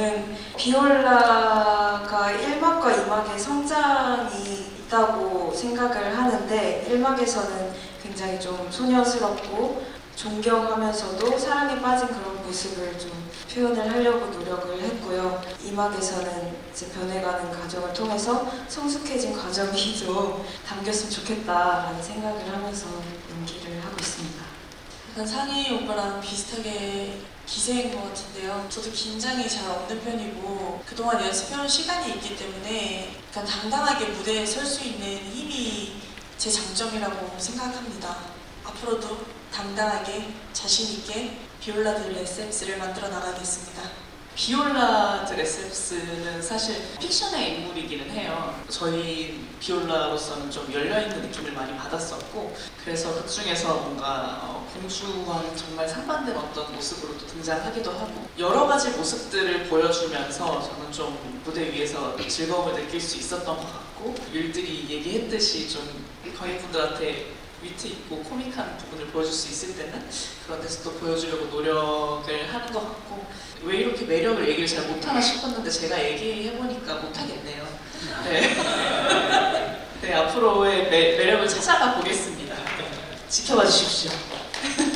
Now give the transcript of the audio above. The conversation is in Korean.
저는 비올라가 1막과 2막의 성장이 있다고 생각을 하는데 1막에서는 굉장히 좀 소녀스럽고 존경하면서도 사랑에 빠진 그런 모습을 좀 표현을 하려고 노력을 했고요. 2막에서는 이제 변해가는 과정을 통해서 성숙해진 과정이 좀 담겼으면 좋겠다라는 생각을 하면서 연기를 하고 있습니다. 약간 상희 오빠랑 비슷하게 기세인 것 같은데요. 저도 긴장이 잘 없는 편이고 그동안 연습해온 시간이 있기 때문에 약간 당당하게 무대에 설 수 있는 힘이 제 장점이라고 생각합니다. 앞으로도 당당하게 자신 있게 비올라들 레셉스를 만들어 나가겠습니다. 비올라 드레셉스는 사실 픽션의 인물이기는. 저희 비올라로서는 좀 열려있는 느낌을 많이 받았었고 그래서 그 중에서 뭔가 어, 공주와는 정말 상반된 어떤 모습으로 또 등장하기도 하고 여러 가지 모습들을 보여주면서 저는 좀 무대 위에서 즐거움을 느낄 수 있었던 것 같고 일들이 얘기했듯이 좀 관객분들한테 위트 있고 코믹한 부분을 보여줄 수 있을 때는 그런 데서 또 보여주려고 노력을 하는 것 같고 왜 이렇게 매력을 얘기를 잘 못하나 싶었는데 제가 얘기해보니까 못하겠네요. 네. 네, 매력을 찾아가 보겠습니다. 지켜봐 주십시오.